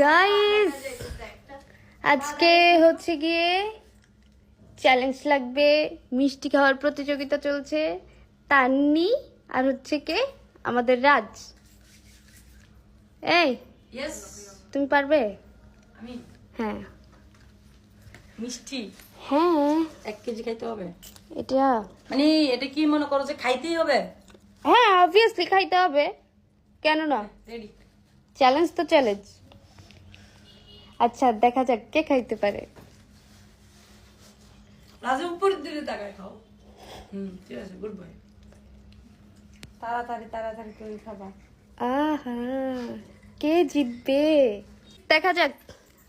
Guys আজকে হচ্ছে গিয়ে চ্যালেঞ্জ লাগবে মিষ্টি খাওয়ার প্রতিযোগিতা চলছে তান্নি আর হচ্ছে কে? আমাদের রাজ। এই তুমি পারবে? হ্যাঁ। মিষ্টি? হ্যাঁ। এক কেজি খাইতে হবে? এটা। মানে এটা কি মনে করো যে খাইতেই হবে? হ্যাঁ অবভিয়াসলি খাইতে হবে। কেন না? চ্যালেঞ্জ তো চ্যালেঞ্জ আচ্ছা দেখা যাক কে খাইতে পারে। রাজে উপরের দিকে তাকায় খাও। হুম ঠিক আছে গুড বয় তাড়াতাড়ি তাড়াতাড়ি করে খাবা। আহা কে জিতবে? দেখা যাক।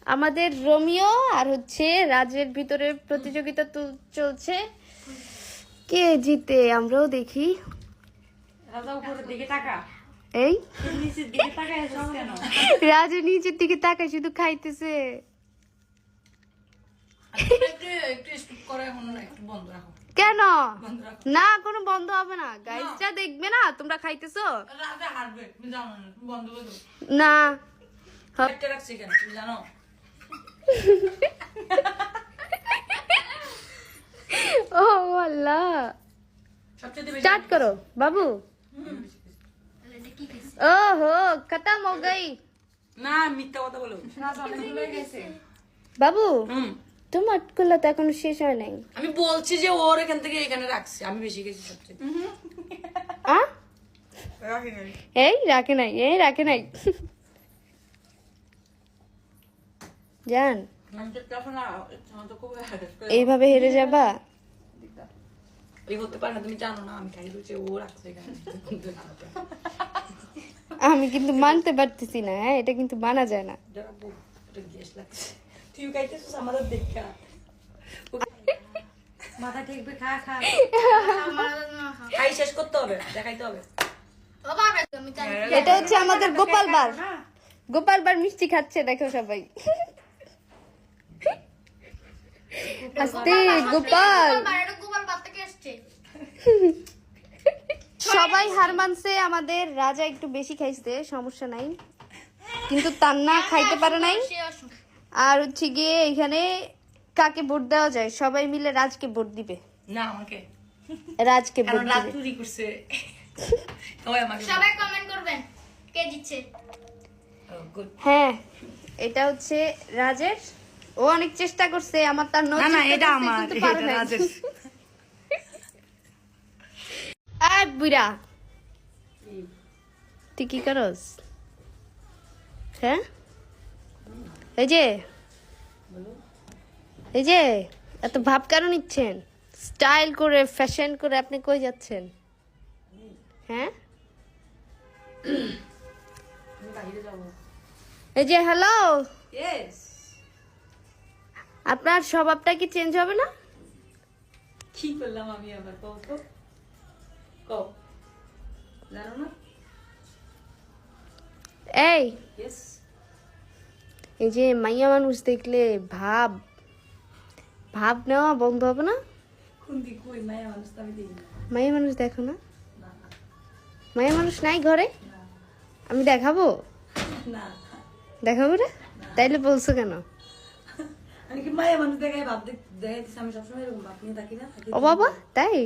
আমাদের রোমিও আর হচ্ছে রাজের ভিতরে প্রতিযোগিতা তো চলছে। কে জিতে আমরাও দেখি। রাজা উপরের দিকে তাকা। এই? রাজু নিচের দিকে তাকায় শুধু খাইতেছে। করে রাখো। কেন? না কোনো বন্ধ হবে না। গাইসরা দেখবে না তোমরা খাইতেছো? না তুমি বন্ধ করে দাও। না। খতম হো গই না মিথ্যা কথা বলো বাবু তোমার কুলা তো এখনও শেষ হয় নাই আমি বলছি যে ওর এখান থেকে এখানে রাখছি আমি বেশি গেছি সবচেয়ে আ এই রাখে নাই এই রাখে নাই জান এইভাবে হেরে যাবা এই করতে পারে না তুমি জানো না আমি খাই যে ও রাখছে এখানে আমি কিন্তু মানতে পারতেছি না হ্যাঁ? এটা কিন্তু মানা যায় না। এটা গ্যাস লাগছে। তুই খাইতেছিস আমাদের দেখা মাথা ঠেকবে খা খা। খাই শেষ করতে হবে দেখাইতে হবে। এটা হচ্ছে আমাদের গোপাল বার। গোপাল বার মিষ্টি খাচ্ছে দেখো সবাই। আস্তে গোপাল সবাই হার মানছে আমাদের রাজা একটু বেশি খাইছে সমস্যা নাই। কিন্তু তার না খাইতে পারে নাই। আর হচ্ছে গিয়ে এখানে কাকে ভোট দেওয়া যায়? সবাই মিলে রাজকে ভোট দিবে। না আমাকে। রাজকে ভোট দিবে। চুরি করছে। সবাই কমেন্ট করবেন কে জিতছে? হ্যাঁ এটা হচ্ছে রাজের। ও অনেক চেষ্টা করছে আমার তার না না এটা আমার এটা রাজের। আর বুড়া তুই কি করস? হ্যাঁ? এই যে। এই যে এত ভাব কেন নিচ্ছেন? স্টাইল করে ফ্যাশন করে আপনি কই যাচ্ছেন? হ্যাঁ? বাইরে এই যে হ্যালো? আপনার স্বভাবটা কি চেঞ্জ হবে না? কি করলাম আমি আবার? এই এই যে মাইয়া মানুষ দেখলে ভাব ভাব নেওয়া বন্ধ হবে না না। মাইয়া মানুষ দেখো না না মাইয়া মানুষ নাই ঘরে আমি দেখাবো দেখাবো রে তাইলে বলছো কেন না ও বাবা তাই